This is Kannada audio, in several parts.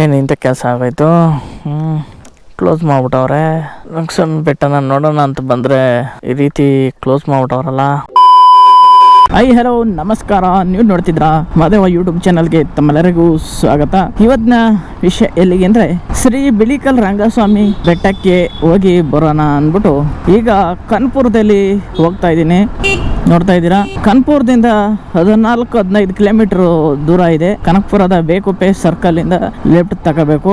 ಏನು ಇಂಥ ಕೆಲಸ ಆಗೋಯ್ತು. ಹ್ಞೂ ಕ್ಲೋಸ್ ಮಾಡ್ಬಿಟ್ಟವ್ರೆ. ರಂಗಸ್ವಾಮಿ ಬೆಟ್ಟನ ನೋಡೋಣ ಅಂತ ಬಂದರೆ ಈ ರೀತಿ ಕ್ಲೋಸ್ ಮಾಡ್ಬಿಟ್ಟವ್ರಲ್ಲ. ಹಾಯ್ ಹಲೋ ನಮಸ್ಕಾರ. ನೀವು ನೋಡ್ತಿದ್ರ? ಮಾದೇವ ಯೂಟ್ಯೂಬ್ ಚಾನಲ್ಗೆ ತಮ್ಮೆಲ್ಲರಿಗೂ ಸ್ವಾಗತ. ಇವತ್ತಿನ ವಿಷಯ ಎಲ್ಲಿಗೆ ಅಂದ್ರೆ ಶ್ರೀ ಬಿಳಿಕಲ್ ರಂಗಸ್ವಾಮಿ ಬೆಟ್ಟಕ್ಕೆ ಹೋಗಿ ಬರೋಣ ಅಂದ್ಬಿಟ್ಟು ಈಗ ಕನ್ಪುರದಲ್ಲಿ ಹೋಗ್ತಾ ಇದ್ದೀನಿ. ನೋಡ್ತಾ ಇದ್ದೀರಾ? ಕನ್ಪುರದಿಂದ ಹದಿನಾಲ್ಕು, ಹದಿನೈದು ಕಿಲೋಮೀಟರ್ ದೂರ ಇದೆ. ಕನಕಪುರದ ಬೇಕುಪೆ ಸರ್ಕಲ್ ಇಂದ ಲೆಫ್ಟ್ ತಗೋಬೇಕು.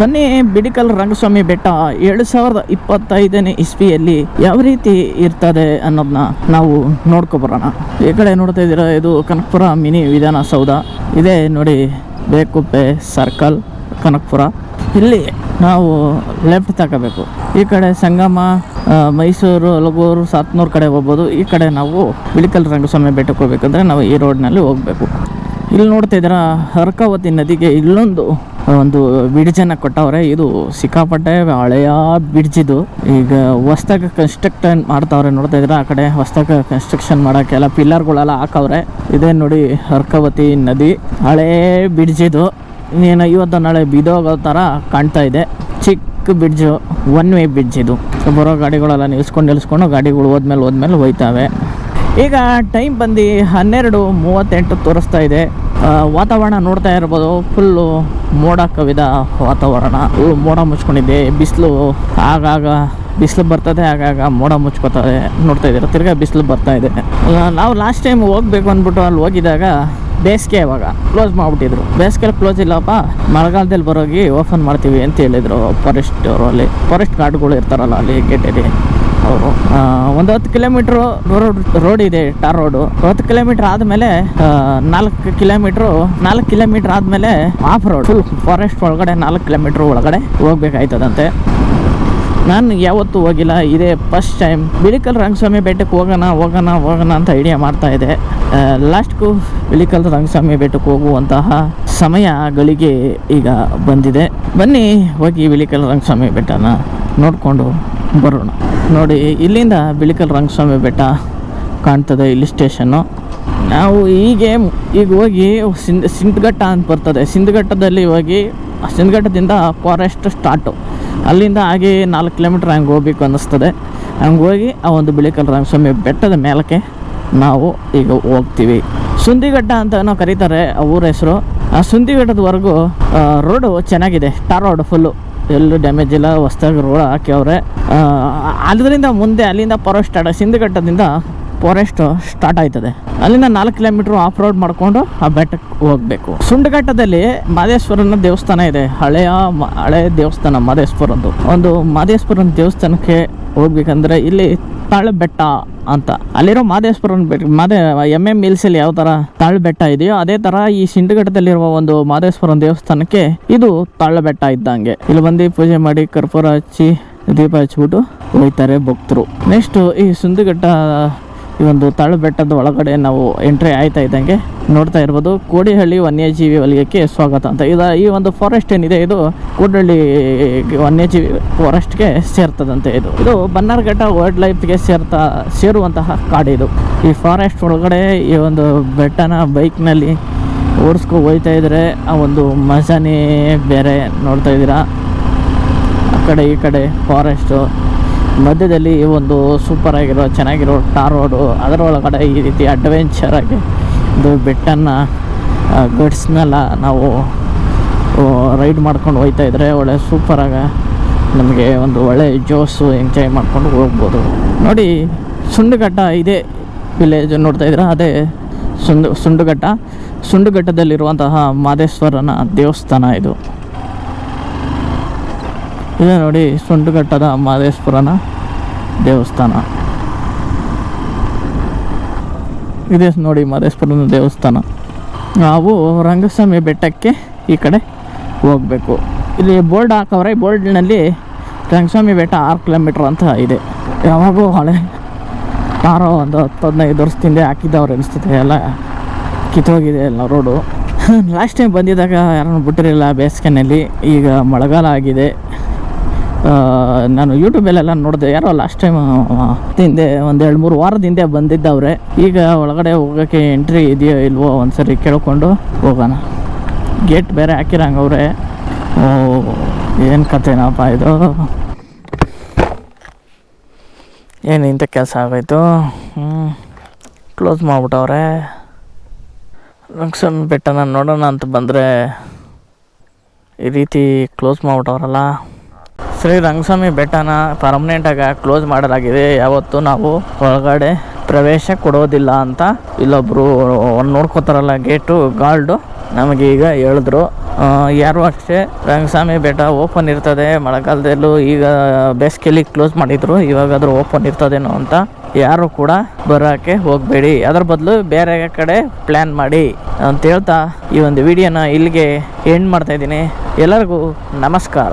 ಬನ್ನಿ, ಬಿಡಿಕಲ್ ರಂಗಸ್ವಾಮಿ ಬೆಟ್ಟ ಏಳು ಸಾವಿರದ ಇಪ್ಪತ್ತೈದನೇ ಇಸ್ವಿಯಲ್ಲಿ ಯಾವ ರೀತಿ ಇರ್ತದೆ ಅನ್ನೋದನ್ನ ನಾವು ನೋಡ್ಕೊಬರೋಣ ಈ ಕಡೆ ನೋಡ್ತಾ ಇದ್ದೀರಾ, ಇದು ಕನಕಪುರ ಮಿನಿ ವಿಧಾನಸೌಧ. ಇದೆ ನೋಡಿ ಬೇಕುಪ್ಪೆ ಸರ್ಕಲ್, ಕನಕಪುರ. ಇಲ್ಲಿ ನಾವು ಲೆಫ್ಟ್ ತಗೋಬೇಕು. ಈ ಕಡೆ ಸಂಗಮ ಮೈಸೂರು ಹಲಗೂರು ಸಾತ್ನೂರು ಕಡೆ ಹೋಗ್ಬೋದು. ಈ ಕಡೆ ನಾವು ಬಿಳಿಕಲ್ ರಂಗಸ್ವಾಮಿ ಬೆಟ್ಟಕ್ಕೆ ಹೋಗ್ಬೇಕಂದ್ರೆ ನಾವು ಈ ರೋಡ್ನಲ್ಲಿ ಹೋಗಬೇಕು. ಇಲ್ಲಿ ನೋಡ್ತಾ ಇದ್ರ ಹರ್ಕಾವತಿ ನದಿಗೆ ಇಲ್ಲೊಂದು ಒಂದು ಬಿಡ್ಜನ್ನು ಕೊಟ್ಟವ್ರೆ. ಇದು ಸಿಕ್ಕಾಪಟ್ಟೆ ಹಳೆಯ ಬ್ರಿಡ್ಜ್ ಇದು. ಈಗ ಹೊಸ್ದಾಗಿ ಕನ್ಸ್ಟ್ರಕ್ಷನ್ ಮಾಡ್ತಾವ್ರೆ ನೋಡ್ತಾ ಇದ್ರೆ ಆ ಕಡೆ ಹೊಸ್ದಾಗ ಕನ್ಸ್ಟ್ರಕ್ಷನ್ ಮಾಡೋಕ್ಕೆಲ್ಲ ಪಿಲ್ಲರ್ಗಳೆಲ್ಲ ಹಾಕವ್ರೆ. ಇದೇ ನೋಡಿ ಹರ್ಕಾವತಿ ನದಿ. ಹಳೇ ಬ್ರಿಡ್ಜ್ ಇದು. ಇನ್ನೇನು ಇವತ್ತು ನಾಳೆ ಬಿದೋಗೋ ಥರ ಕಾಣ್ತಾ ಇದೆ. ಚಿಕ್ಕ ಬ್ರಿಡ್ಜು ಒನ್ ವೇ ಬ್ರಿಡ್ಜ್ ಇದು. ಸೊ ಬರೋ ಗಾಡಿಗಳೆಲ್ಲ ನಿಲ್ಸ್ಕೊಂಡು ನಿಲ್ಸ್ಕೊಂಡು ಗಾಡಿಗಳು ಹೋದ್ಮೇಲೆ ಹೋದ್ಮೇಲೆ ಹೋಯ್ತಾವೆ. ಈಗ ಟೈಮ್ ಬಂದು ಹನ್ನೆರಡು ಮೂವತ್ತೆಂಟು ತೋರಿಸ್ತಾ ಇದೆ. ವಾತಾವರಣ ನೋಡ್ತಾ ಇರ್ಬೋದು. ಫುಲ್ಲು ಮೋಡ ಕವಿದ ವಾತಾವರಣ. ಮೋಡ ಮುಚ್ಕೊಂಡಿದೆ. ಬಿಸಿಲು ಆಗಾಗ, ಬಿಸಿಲು ಬರ್ತದೆ, ಆಗಾಗ ಮೋಡ ಮುಚ್ಕೋತದೆ. ನೋಡ್ತಾ ಇದ್ದೀರಾ? ತಿರ್ಗಾ ಬಿಸಿಲು ಬರ್ತಾ ಇದೆ. ನಾವು ಲಾಸ್ಟ್ ಟೈಮ್ ಹೋಗ್ಬೇಕು ಅಂದ್ಬಿಟ್ಟು ಅಲ್ಲಿ ಹೋಗಿದಾಗ ಬೇಸಿಗೆ ಇವಾಗ ಕ್ಲೋಸ್ ಮಾಡಿಬಿಟ್ಟಿದ್ರು. ಬೇಸಿಗೆ ಕ್ಲೋಸ್ ಇಲ್ಲಪ್ಪ, ಮಳೆಗಾಲದಲ್ಲಿ ಬರೋಗಿ ಓಪನ್ ಮಾಡ್ತೀವಿ ಅಂತ ಹೇಳಿದರು ಫಾರೆಸ್ಟ್ ಅವರು ಅಲ್ಲಿ. ಫಾರೆಸ್ಟ್ ಗಾರ್ಡ್ಗಳು ಇರ್ತಾರಲ್ಲ ಅಲ್ಲಿ ಗೇಟಲ್ಲಿ ಅವರು. ಒಂದು ಹತ್ತು ಕಿಲೋಮೀಟ್ರು ರೋಡ್ ರೋಡ್ ಇದೆ ಟಾರ್ ರೋಡು ಹತ್ತು ಕಿಲೋಮೀಟ್ರ್ ಆದಮೇಲೆ ನಾಲ್ಕು ಕಿಲೋಮೀಟ್ರು ನಾಲ್ಕು ಕಿಲೋಮೀಟ್ರ್ ಆದಮೇಲೆ ಆಫ್ ರೋಡ್ ಫಾರೆಸ್ಟ್ ಒಳಗಡೆ ನಾಲ್ಕು ಕಿಲೋಮೀಟ್ರ್ ಒಳಗಡೆ ಹೋಗ್ಬೇಕಾಯ್ತದಂತೆ. ನಾನು ಯಾವತ್ತೂ ಹೋಗಿಲ್ಲ. ಇದೇ ಫಸ್ಟ್ ಟೈಮ್ ಬಿಳಿಕಲ್ ರಂಗಸ್ವಾಮಿ ಬೆಟ್ಟಕ್ಕೆ ಹೋಗೋಣ ಹೋಗೋಣ ಹೋಗೋಣ ಅಂತ ಐಡಿಯಾ ಮಾಡ್ತಾ ಇದೆ. ಲಾಸ್ಟ್ಗೂ ಬಿಳಿಕಲ್ ರಂಗಸ್ವಾಮಿ ಬೆಟ್ಟಕ್ಕೆ ಹೋಗುವಂತಹ ಸಮಯ ಗಳಿಗೆ ಈಗ ಬಂದಿದೆ. ಬನ್ನಿ, ಹೋಗಿ ಬಿಳಿಕಲ್ ರಂಗಸ್ವಾಮಿ ಬೆಟ್ಟನ ನೋಡಿಕೊಂಡು ಬರೋಣ. ನೋಡಿ, ಇಲ್ಲಿಂದ ಬಿಳಿಕಲ್ ರಂಗಸ್ವಾಮಿ ಬೆಟ್ಟ ಕಾಣ್ತದೆ ಇಲ್ಲಿ ಸ್ಟೇಷನ್ನು ನಾವು ಹೀಗೆ ಈಗ ಹೋಗಿ ಸಿಂಧ್ ಸಿಂಧಘಟ್ಟ ಅಂತ ಬರ್ತದೆ. ಸಿಂಧಘಟ್ಟದಲ್ಲಿ ಹೋಗಿ, ಸಿಂಧಘಟ್ಟದಿಂದ ಫಾರೆಸ್ಟ್ ಸ್ಟಾರ್ಟು ಅಲ್ಲಿಂದ ಹಾಗೆ ನಾಲ್ಕು ಕಿಲೋಮೀಟ್ರ್ ಹಂಗೆ ಹೋಗ್ಬೇಕು ಅನ್ನಿಸ್ತದೆ. ಹಂಗೆ ಹೋಗಿ ಆ ಒಂದು ಬಿಳಿಕಲ್ ರಂಗಸ್ವಾಮಿ ಬೆಟ್ಟದ ಮೇಲಕ್ಕೆ ನಾವು ಈಗ ಹೋಗ್ತೀವಿ. ಸುಂದಿಘಟ್ಟ ಅಂತ ನಾವು ಕರೀತಾರೆ ಆ ಊರ ಹೆಸರು. ಆ ಸುಂದಿಘಟ್ಟದವರೆಗೂ ರೋಡು ಚೆನ್ನಾಗಿದೆ. ಟಾರ್ ರೋಡ್ ಫುಲ್ಲು ಎಲ್ಲೂ ಡ್ಯಾಮೇಜ್ ಇಲ್ಲ. ಹೊಸ್ದಾಗಿ ರೋಡ್ ಅವರೇ ಅದರಿಂದ ಮುಂದೆ, ಅಲ್ಲಿಂದ ಪರೋ ಸ್ಟಾರ್ಟ್ ಸಿಂಧಘಟ್ಟದಿಂದ ಫಾರೆಸ್ಟ್ ಸ್ಟಾರ್ಟ್ ಆಯ್ತದೆ. ಅಲ್ಲಿಂದ ನಾಲ್ಕು ಕಿಲೋಮೀಟರ್ ಆಫ್ ರೋಡ್ ಮಾಡ್ಕೊಂಡು ಆ ಬೆಟ್ಟಕ್ಕೆ ಹೋಗ್ಬೇಕು. ಸುಂಡಘಟ್ಟದಲ್ಲಿ ಮಾದೇಶ್ವರನ ದೇವಸ್ಥಾನ ಇದೆ. ಹಳೆಯ ಮ- ಹಳೆ ದೇವಸ್ಥಾನ ಮಾದೇಶ್ವರದ್ದು. ಒಂದು ಮಾದೇಶ್ವರನ ದೇವಸ್ಥಾನಕ್ಕೆ ಹೋಗ್ಬೇಕಂದ್ರೆ ಇಲ್ಲಿ ತಾಳು ಬೆಟ್ಟ ಅಂತ. ಅಲ್ಲಿರೋ ಮಾದೇಶ್ವರನ ಬೆಟ್ಟ ಮಾದೇ ಎಂ ಎಂ ಅಲ್ಲಿ ಯಾವ ತರ ತಾಳು ಬೆಟ್ಟ ಇದೆಯೋ ಅದೇ ತರ ಈ ಸಿಂಡಘಟ್ಟದಲ್ಲಿರುವ ಒಂದು ಮಾದೇಶ್ವರನ ದೇವಸ್ಥಾನಕ್ಕೆ ಇದು ತಾಳು ಬೆಟ್ಟ ಇದ್ದಂಗೆ. ಇಲ್ಲಿ ಬಂದು ಪೂಜೆ ಮಾಡಿ ಕರ್ಪೂರ ಹಚ್ಚಿ ದೀಪ ಹಚ್ಬಿಟ್ಟು ಹೋಗ್ತಾರೆ ಭಕ್ತರು. ನೆಕ್ಸ್ಟ್ ಈ ಸುಂದಘಟ್ಟ ಈ ಒಂದು ತಾಳು ಬೆಟ್ಟದ ಒಳಗಡೆ ನಾವು ಎಂಟ್ರಿ ಆಯ್ತಾ ಇದ್ದಂಗೆ ನೋಡ್ತಾ ಇರ್ಬೋದು. ಕೋಡಿಹಳ್ಳಿ ವನ್ಯಜೀವಿ ವಲಯಕ್ಕೆ ಸ್ವಾಗತ ಅಂತ. ಇದು ಈ ಒಂದು ಫಾರೆಸ್ಟ್ ಏನಿದೆ, ಇದು ಕೂಡಹಳ್ಳಿ ವನ್ಯಜೀವಿ ಫಾರೆಸ್ಟ್ಗೆ ಸೇರ್ತದಂತೆ ಇದು. ಇದು ಬನ್ನಾರ್ಘಟ್ಟ ವೈಲ್ಡ್ ಲೈಫ್ಗೆ ಸೇರ್ತಾ, ಸೇರುವಂತಹ ಕಾಡಿದು ಈ ಫಾರೆಸ್ಟ್ ಒಳಗಡೆ ಈ ಒಂದು ಬೆಟ್ಟನ ಬೈಕ್ನಲ್ಲಿ ಓಡಿಸ್ಕೊ ಹೋಯ್ತಾ ಇದ್ರೆ ಆ ಒಂದು ಮಜಾನೇ ಬೇರೆ ನೋಡ್ತಾ ಇದ್ದೀರಾ. ಆ ಕಡೆ ಈ ಕಡೆ ಫಾರೆಸ್ಟು ಮಧ್ಯದಲ್ಲಿ ಒಂದು ಸೂಪರ್ ಆಗಿರೋ ಚೆನ್ನಾಗಿರೋ ಟಾರ್ ರೋಡು ಅದರೊಳಗಡೆ ಈ ರೀತಿ ಅಡ್ವೆಂಚರ್ ಆಗಿ ಒಂದು ಬೆಟ್ಟನ ಗಡ್ಸ್ನೆಲ್ಲ ನಾವು ರೈಡ್ ಮಾಡ್ಕೊಂಡು ಹೋಗ್ತಾ ಇದ್ರೆ ಒಳ್ಳೆ ಸೂಪರಾಗಿ ನಮಗೆ ಒಂದು ಒಳ್ಳೆ ಜೋಸು ಎಂಜಾಯ್ ಮಾಡ್ಕೊಂಡು ಹೋಗ್ಬೋದು. ನೋಡಿ, ಸುಂಡುಘಟ್ಟ ಇದೆ ವಿಲೇಜ್ ನೋಡ್ತಾ ಇದ್ರೆ ಅದೇ ಸುಂಡು, ಸುಂಡುಘಟ್ಟ. ಸುಂಡುಘಟ್ಟದಲ್ಲಿರುವಂತಹ ಮಾದೇಶ್ವರನ ದೇವಸ್ಥಾನ ಇದು. ಇದೆ ನೋಡಿ, ಸುಂಟುಘಟ್ಟದ ಮಹದೇಶ್ವರನ ದೇವಸ್ಥಾನ. ಇದೆ ನೋಡಿ ಮಾದೇಶ್ವರನ ದೇವಸ್ಥಾನ. ನಾವು ರಂಗಸ್ವಾಮಿ ಬೆಟ್ಟಕ್ಕೆ ಈ ಕಡೆ ಹೋಗಬೇಕು. ಇಲ್ಲಿ ಬೋರ್ಡ್ ಹಾಕವ್ರೆ ಬೋರ್ಡ್ನಲ್ಲಿ ರಂಗಸ್ವಾಮಿ ಬೆಟ್ಟ ಆರು ಕಿಲೋಮೀಟ್ರ್ ಅಂತ ಇದೆ. ಯಾವಾಗೂ ಹಳೆ ಯಾರೋ ಒಂದು ಹತ್ತು ಹದಿನೈದು ವರ್ಷದಿಂದ ಹಾಕಿದ್ದವ್ರು ಅನಿಸ್ತದೆ. ಎಲ್ಲ ಕಿತ್ತೋಗಿದೆ ಎಲ್ಲ ರೋಡು. ಲಾಸ್ಟ್ ಟೈಮ್ ಬಂದಿದ್ದಾಗ ಯಾರನ್ನು ಬಿಟ್ಟಿರಲಿಲ್ಲ ಬೇಸಿಗೆನಲ್ಲಿ. ಈಗ ಮಳೆಗಾಲ ಆಗಿದೆ. ನಾನು ಯೂಟ್ಯೂಬಲ್ಲೆಲ್ಲ ನೋಡಿದೆ. ಯಾರೋ ಲಾಸ್ಟ್ ಟೈಮ್ ಹಿಂದೆ ಒಂದು ಎರಡು ಮೂರು ವಾರದ ಹಿಂದೆ ಬಂದಿದ್ದವ್ರೆ. ಈಗ ಒಳಗಡೆ ಹೋಗೋಕ್ಕೆ ಎಂಟ್ರಿ ಇದೆಯೋ ಇಲ್ವೋ ಒಂದ್ಸರಿ ಕೇಳ್ಕೊಂಡು ಹೋಗೋಣ. ಗೇಟ್ ಬೇರೆ ಹಾಕಿರಂಗವ್ರೆ ಓ, ಏನು ಕತೆನಪ್ಪ ಇದು? ಏನು ಇಂಥ ಕೆಲಸ ಆಗೋಯ್ತು? ಹ್ಞೂ ಕ್ಲೋಸ್ ಮಾಡಿಬಿಟ್ಟವ್ರೆ. ರಂಗಸ್ವಾಮಿ ಬೆಟ್ಟನ ನೋಡೋಣ ಅಂತ ಬಂದರೆ ಈ ರೀತಿ ಕ್ಲೋಸ್ ಮಾಡಿಬಿಟ್ಟವ್ರಲ್ಲ. ಶ್ರೀ ರಂಗಸ್ವಾಮಿ ಬೆಟ್ಟನ ಪರ್ಮನೆಂಟಾಗಿ ಕ್ಲೋಸ್ ಮಾಡಲಾಗಿದೆ. ಯಾವತ್ತೂ ನಾವು ಒಳಗಡೆ ಪ್ರವೇಶ ಕೊಡೋದಿಲ್ಲ ಅಂತ ಇಲ್ಲೊಬ್ಬರು ನೋಡ್ಕೋತಾರಲ್ಲ ಗೇಟು ಗಾರ್ಡು ನಮಗೆ ಈಗ ಹೇಳಿದ್ರು. ಯಾರು ಅಷ್ಟೇ ರಂಗಸ್ವಾಮಿ ಬೆಟ್ಟ ಓಪನ್ ಇರ್ತದೆ, ಮಳೆಗಾಲದಲ್ಲೂ ಈಗ ಬೇಸಿಗೆಲಿ ಕ್ಲೋಸ್ ಮಾಡಿದ್ರು, ಇವಾಗಾದರೂ ಓಪನ್ ಇರ್ತದೇನೋ ಅಂತ ಯಾರು ಕೂಡ ಬರೋಕ್ಕೆ ಹೋಗಬೇಡಿ. ಅದ್ರ ಬದಲು ಬೇರೆ ಕಡೆ ಪ್ಲ್ಯಾನ್ ಮಾಡಿ ಅಂತ ಹೇಳ್ತಾ ಈ ಒಂದು ವಿಡಿಯೋನ ಇಲ್ಲಿಗೆ ಎಂಡ್ ಮಾಡ್ತಾ ಇದ್ದೀನಿ. ಎಲ್ಲರಿಗೂ ನಮಸ್ಕಾರ.